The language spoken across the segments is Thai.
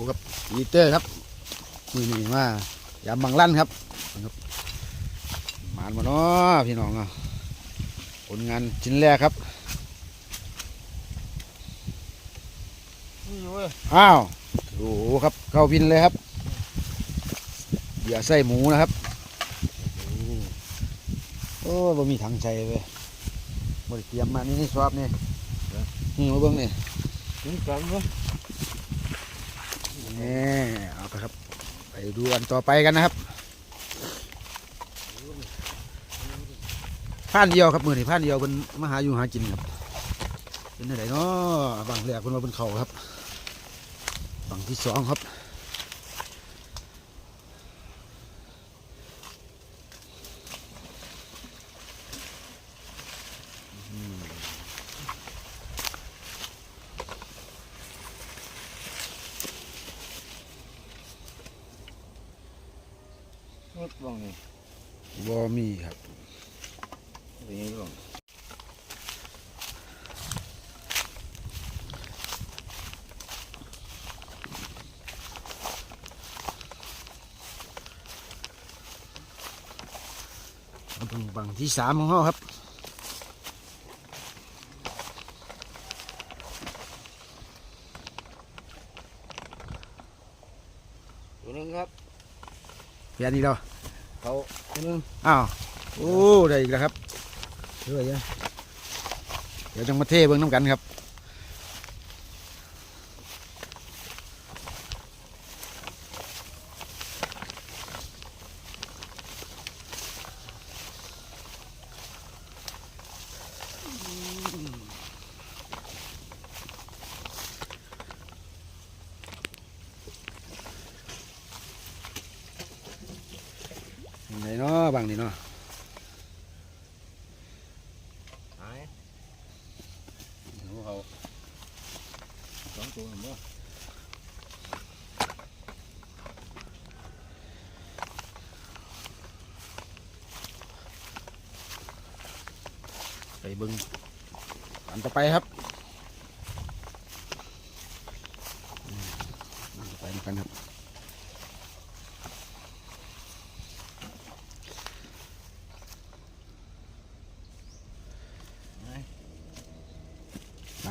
บูครับอีเตอร์ครับมือนี่มายามบังลั่นครับนะครับมานมาเนาะพี่น้องเนาะผลงานชิ้นแรกครับนี่เว้ยอ้าวโอ้โหครับเข้าวินเลยครับเหยื่อไส้หมูนะครับโอ้โอ้บ่มีถังใจเลยบริเตรียมมานี่นี่สวบนี่นี่มาเบิ่งนี่ถึงกันเว้ย นี่เอาไปครับ ไปดูอันต่อไปกันนะครับผ่านเดียวครับมือนี่ผ่านเดียวเป็นมาหาอยู่หากินครับเป็นอะไรเนาะบางแหลกเป็นมาเป็นเขาครับบางที่สองครับ งดบ้างนี่บอมีครับเป็นยังไงบ้างบางบางที่สามของเขาครับตัวนึงครับเพี ยนอีกแล้วเขาตัวนึงอ้าวโอ้ได้อีกแล้วครับเรื่อยยังเดี๋ยวจังมาเทเบิ้งน้ำกันครับ ยังไงเนาะบางนี่เนาะหายดูเขาสองตัวเห็นบ่ไปเบิ้งอันต่อไปครับอืมอันต่อไปน้ำกันครับ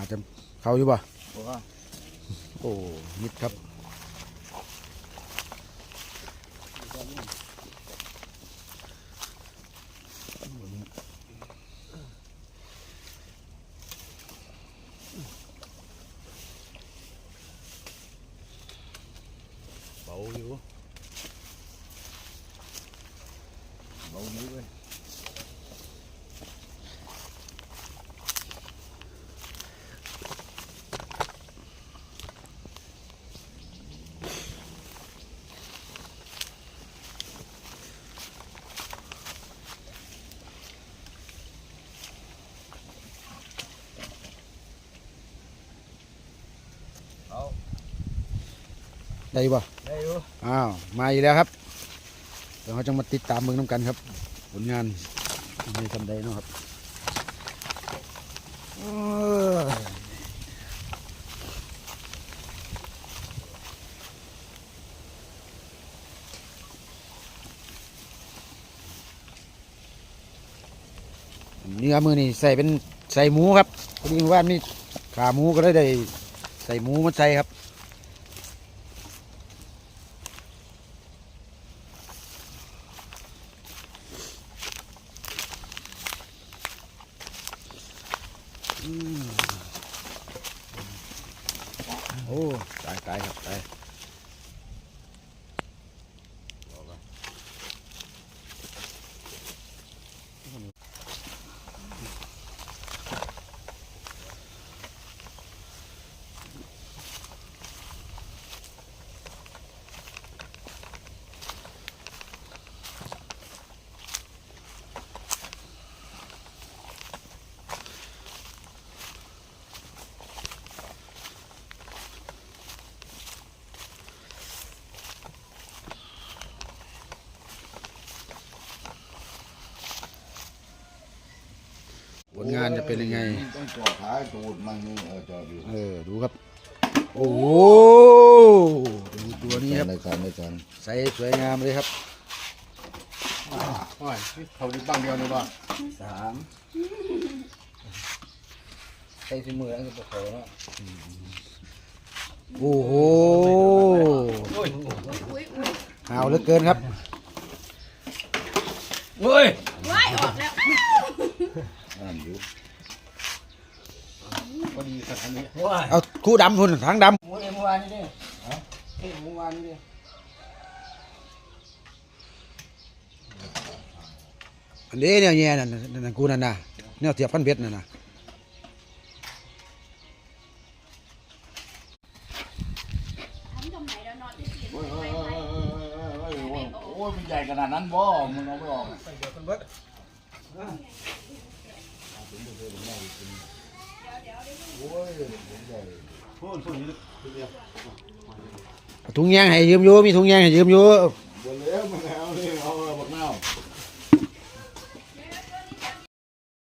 จะเข้าอยู่ป่ะบอกว่าโอ้มิดครับเบาอยู่เบาอยู่เว้ย ได้ป่ะได้อยู่อ้าวมาอีกแล้วครับเดี๋ยวเราจะมาติดตามเมืองน้ำกันครับ ผลงานในทำใดเนาะครับเอ้ยเนื้อมือนี่ใส่เป็นใส่หมูครับพอดีว่ามีขาหมูก็เลยได้ใส่หมูมาใส่ครับ โอ้ตายตายครับตาย ลงานจะเป็นยังไง ต้องจอดท้ายตูดมันนี่เออจอดอยู่เออ ดูครับ โอ้โหดูตัวนี้ครับ ในการในการใสสวยงามเลยครับโอ้ยเขาดิบังเดียวนี่บ่สามใส่ที่มือแล้วก็เขาเนาะโอ้โหโอ้ยหาวเหลือเกินครับเฮ้ยว้ายออกแล้ว อ่านอยู่พอดีขนาดนี้เอาคู่ดำทุนถังดหมูเมื่อวานนี่ดิเฮ้ยเมื่อวานนี่ดิำอันนี้เนี่ยแย่นั่นน่ะนั่นนะกูนั่นน่ะเนี่ยเสียบพันเบ็ดนั่นน่ะทำทำไมแล้วนอนที่สี่โอ้ยไปโอ้ยไปโอ้ยโอ้ยโอ้ยโอ้ยมันใหญ่ขนาดนั้นบ่มึงเอาไม่ออก ถุงยางให้ยืมอยู่มีถุงยางให้ยืมอยู่ บนแล้วมันเอาเลยเอาบักเน่า